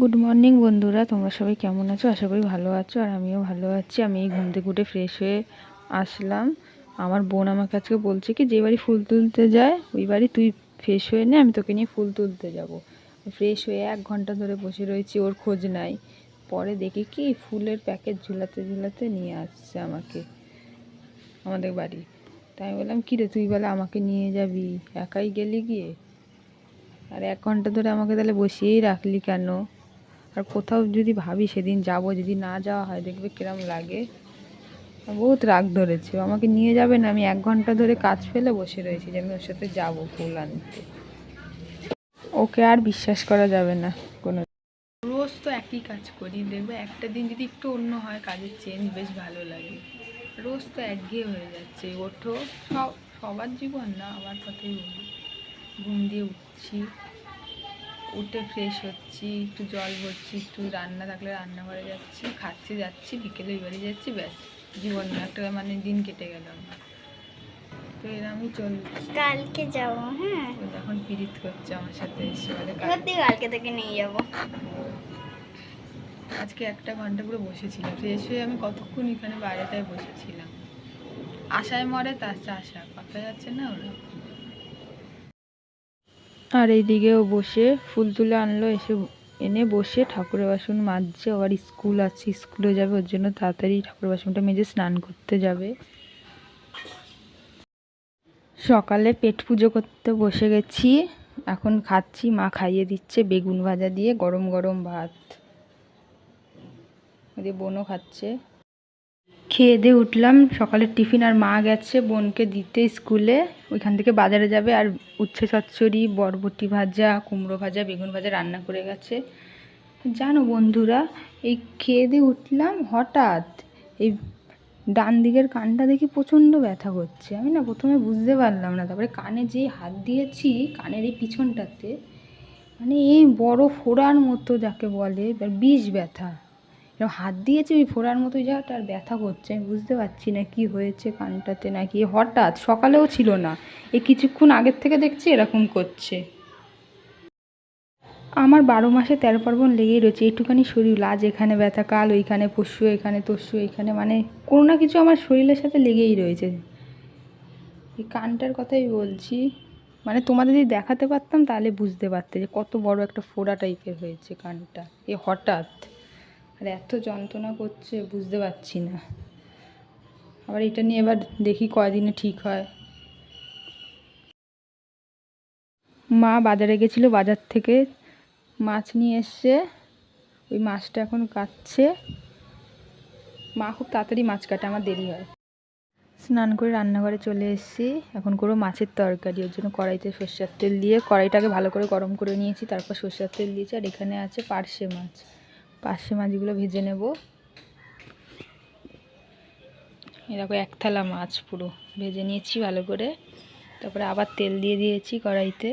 Good morning বন্ধুরা। তোমরা সবাই কেমন আছো? আশা করি ভালো আছো, আর আমিও ভালো আছি। আমি এই ঘুম থেকে উঠে ফ্রেশ হয়ে আসলাম। আমার বোন আমার কাছে বলছে কি, যে বাড়ি ফুল তুলতে যায়, ওই বাড়ি তুই ফ্রেশ হয়ে নে, আমি তোকে নিয়ে ফুল তুলতে যাব। ফ্রেশ হয়ে এক ঘণ্টা ধরে বসে রয়েছি, ওর খোঁজ নাই। পরে দেখি কি, ফুলের প্যাকেট ঝুলাতে ঝুলাতে নিয়ে আসছে আমাকে, আমাদের বাড়ি। তাই আমি বললাম, কী রে, তুই বলে আমাকে নিয়ে যাবি? একাই গেলি গিয়ে? আর এক ঘণ্টা ধরে আমাকে তাহলে বসিয়েই রাখলি কেন? আর কোথাও যদি ভাবি সেদিন যাব, যদি না যাওয়া হয়, দেখবে কিরম লাগে। বহুত রাগ ধরেছে। আমাকে নিয়ে যাবে না, আমি এক ঘণ্টা ধরে কাজ ফেলে বসে রয়েছি যে আমি ওর সাথে যাব ফুল আনতে। ওকে আর বিশ্বাস করা যাবে না কোনো। রোজ তো একই কাজ করি, দেখবে একটা দিন যদি একটু অন্য হয়, কাজের চেঞ্জ বেশ ভালো লাগে। রোজ তো একঘেয়ে হয়ে যাচ্ছে, ওঠো। সব, সবার জীবন না আমার কথাই বলি ঘুম দিয়ে উঠছি। উঠে ফ্রেশ হচ্ছি একটু জল ভরছি একটু রান্না থাকলে রান্নাঘরে যাচ্ছি খাচ্ছি যাচ্ছি বিকেলে ওই বাড়ি যাচ্ছি ব্যাস। জীবন একটা মানে দিন কেটে গেল আমার। তো এরমই চলছে। কালকে যাব হ্যাঁ। করছে আমার সাথে এসে বলে সত্যি কালকে থেকে নিয়ে যাব। আজকে একটা ঘণ্টা পুরো বসেছিলাম ফ্রেশ হয়ে আমি কতক্ষণ এখানে বাইরেটায় বসেছিলাম। আশায় মরে তার আশা কথা যাচ্ছে না ওরা আর এইদিকেও বসে ফুল তুলে আনলো, এসে এনে বসে ঠাকুরের বাসন মাজছে। আবার স্কুল আছে, স্কুলে যাবে, ওর জন্য তাড়াতাড়ি ঠাকুরের বাসনটা মেজে স্নান করতে যাবে। সকালে পেট পুজো করতে বসে গেছি। এখন খাচ্ছি, মা খাইয়ে দিচ্ছে, বেগুন ভাজা দিয়ে গরম গরম ভাত। ওদের বোনও খাচ্ছে। খেয়ে দিয়ে উঠলাম। সকালের টিফিন আর মা গেছে বোনকে দিতে স্কুলে। ওইখান থেকে বাজারে যাবে আর উচ্ছে চচ্চড়ি, বরবটি ভাজা, কুমড়ো ভাজা, বেগুন ভাজা রান্না করে গেছে। জানো বন্ধুরা, এই খেয়ে দিয়ে উঠলাম হঠাৎ এই ডান দিকের কানটা দেখি প্রচণ্ড ব্যথা করছে। আমি না প্রথমে বুঝতে পারলাম না, তারপরে কানে যেই হাত দিয়েছি, কানের এই পিছনটাতে মানে এই বড় ফোড়ার মতো যাকে বলে বিষ ব্যথা। এরকম হাত দিয়েছে ওই ফোড়ার মতো জায়গাটা আর ব্যথা করছে, আমি বুঝতে পারছি না কি হয়েছে কানটাতে না নাকি হঠাৎ সকালেও ছিল না। এই কিছুক্ষণ আগের থেকে দেখছি এরকম করছে। আমার বারো মাসে তেরো পার্বণ লেগেই রয়েছে। একটুখানি শরীর আজ এখানে, ব্যথা কাল, ওইখানে, পশু, এখানে, তস্যু, এখানে মানে কোনো না কিছু আমার শরীরের সাথে লেগেই রয়েছে। এই কানটার কথাই বলছি মানে তোমাদের যদি দেখাতে পারতাম তাহলে বুঝতে পারতে যে কত বড় একটা ফোড়া টাইপের হয়েছে কানটা। এ হঠাৎ আর এত যন্ত্রণা করছে, বুঝতে পারছি না। আবার এটা নিয়ে এবার দেখি কয়দিনে ঠিক হয়। মা বাজারে গেছিল বাজার থেকে, মাছ নিয়ে এসছে। ওই মাছটা এখন কাটছে। মা খুব তাড়াতাড়ি মাছ কাটে, আমার দেরি হয়। স্নান করে রান্নাঘরে চলে এসেছি। এখন করব মাছের তরকারি, ওর জন্য কড়াইতে সর্ষের তেল দিয়ে, কড়াইটাকে ভালো করে গরম করে নিয়েছি, তারপর সর্ষের তেল দিয়েছি, আর এখানে আছে পার্শে মাছ। পার্শে মাছগুলো ভেজে নেব। এরকম এক থালা মাছ পুরো ভেজে নিয়েছি ভালো করে। তারপরে আবার তেল দিয়ে দিয়েছি কড়াইতে।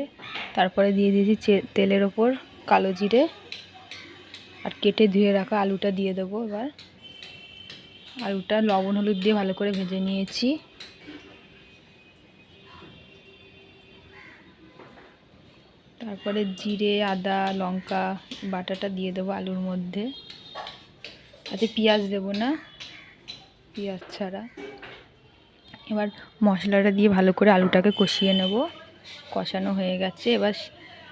তারপরে দিয়ে দিয়েছি তেলের ওপর কালো জিরে। আর কেটে ধুয়ে রাখা আলুটা দিয়ে দেবো এবার। আলুটা লবণ, হলুদ দিয়ে ভালো করে ভেজে নিয়েছি। তারপরে জিরে, আদা, লঙ্কা, বাটাটা দিয়ে দেবো আলুর মধ্যে। আচ্ছা পেঁয়াজ দেবো না? পেঁয়াজ ছাড়া। এবার মশলাটা দিয়ে ভালো করে আলুটাকে কষিয়ে নেব। কষানো হয়ে গেছে। এবার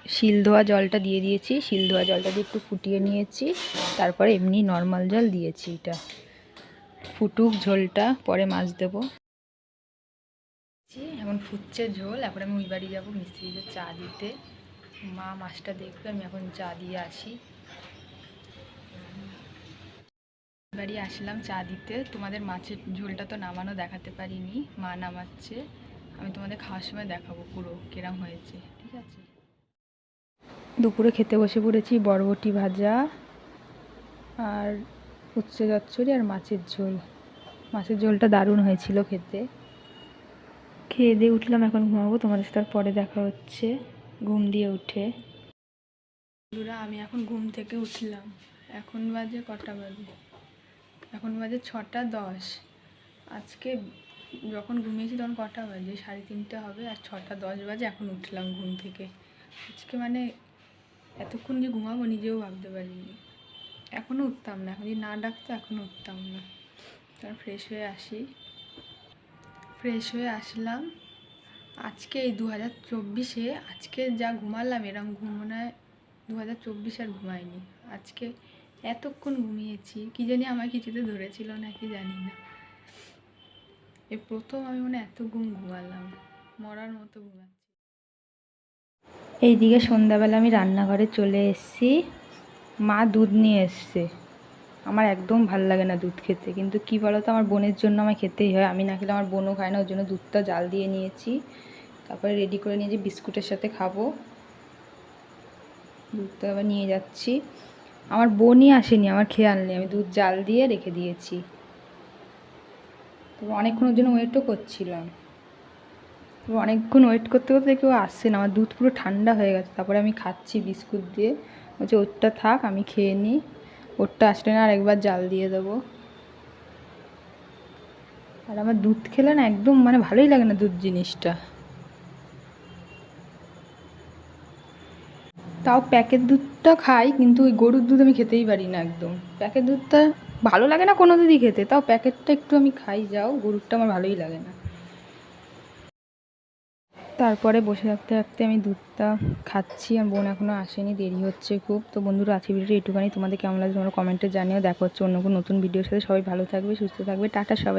শিল ধোয়া জলটা দিয়ে দিয়েছি। শিল ধোয়া জলটা দিয়ে একটু ফুটিয়ে নিয়েছি। তারপরে এমনি নর্মাল জল দিয়েছি এটা। ফুটুক ঝোলটা, পরে মাছ দেবো। এখন ফুটছে ঝোল। এখন আমি ওই বাড়ি যাব মিস্ত্রিদের চা দিতে। মা মাছটা দেখবে আমি এখন চা দিয়ে আসি। বাড়ি আসলাম চা দিতে। তোমাদের মাছের ঝোলটা তো নামানো দেখাতে পারিনি, মা নামাচ্ছে। আমি তোমাদের খাওয়ার সময় দেখাবো পুরো কিরম হয়েছে, ঠিক আছে? দুপুরে খেতে বসে পড়েছি বরবটি ভাজা আর উচ্ছে চচ্চড়ি আর মাছের ঝোল। মাছের ঝোলটা দারুণ হয়েছিল খেতে। খেয়ে দিয়ে উঠলাম, এখন ঘুমাবো, তোমাদের সাথে পরে দেখা হচ্ছে। ঘুম দিয়ে উঠে। বন্ধুরা, আমি এখন ঘুম থেকে উঠলাম। এখন বাজে কটা বাজে? এখন বাজে ছটা দশ। আজকে যখন ঘুমিয়েছি তখন কটা বাজে? সাড়ে তিনটে হবে আর ছটা দশ বাজে এখন উঠলাম ঘুম থেকে। আজকে মানে এতক্ষণ যে ঘুমাবো নিজেও ভাবতে পারিনি। এখনও উঠতাম না, এখন যদি না ডাকতো এখনও উঠতাম না। তার ফ্রেশ হয়ে আসি। ফ্রেশ হয়ে আসলাম। আজকে এই দু হাজার চব্বিশে আজকে যা ঘুমালাম, এরম ঘুমোনায় দু হাজার চব্বিশে আর ঘুমাইনি আজকে এতক্ষণ ঘুমিয়েছি, কি জানি আমার কিছুতে ধরেছিল না, কি জানি না। এ প্রথম আমি মনে এত ঘুম ঘুমালাম, মরার মতো ঘুমাচ্ছি। এইদিকে সন্ধ্যাবেলা আমি রান্নাঘরে চলে এসেছি, মা দুধ নিয়ে এসছে। আমার একদম ভালো লাগে না দুধ খেতে। কিন্তু কি বলো তো আমার বোনের জন্য আমার খেতেই হয়। আমি না খেলে আমার বোনও খায় না, ওর জন্য দুধটা জাল দিয়ে নিয়েছি। তারপরে রেডি করে নিয়েছি, বিস্কুটের সাথে খাব। দুধটা আবার নিয়ে যাচ্ছি। আমার বোনই আসেনি, আমার খেয়াল নেই। আমি দুধ জাল দিয়ে রেখে দিয়েছি। তো অনেকক্ষণের জন্য ওয়েটও করছিলাম। অনেকক্ষণ ওয়েট করতে করতে কেউ আসছে না। আমার দুধ পুরো ঠান্ডা হয়ে গেছে। তারপরে আমি খাচ্ছি বিস্কুট দিয়ে। বলছে, ওরটা থাক, আমি খেয়ে নিই। ওরটা আসলে না আরেকবার জাল দিয়ে দেবো। আর আমার দুধ খেলে না একদম মানে ভালোই লাগে না দুধ জিনিসটা। তাও প্যাকেট দুধটা খাই, কিন্তু ওই গরুর দুধ আমি খেতেই পারি না একদম। প্যাকেট দুধটা ভালো লাগে না কোনো দুধই খেতে, তাও প্যাকেটটা একটু আমি খাই, যাও, গরুরটা আমার ভালোই লাগে না। তারপরে বসে থাকতে থাকতে আমি দুধটা খাচ্ছি আর বোন এখনও আসেনি, দেরি হচ্ছে খুব। তো বন্ধুরা আছে ভিডিওটা একটুখানি তোমাদের কেমন লাগছে তোমরা কমেন্টে জানিও। দেখা হচ্ছে অন্য কোনো নতুন ভিডিওর সাথে। সবাই ভালো থাকবে, সুস্থ থাকবে। টাটা সবাই।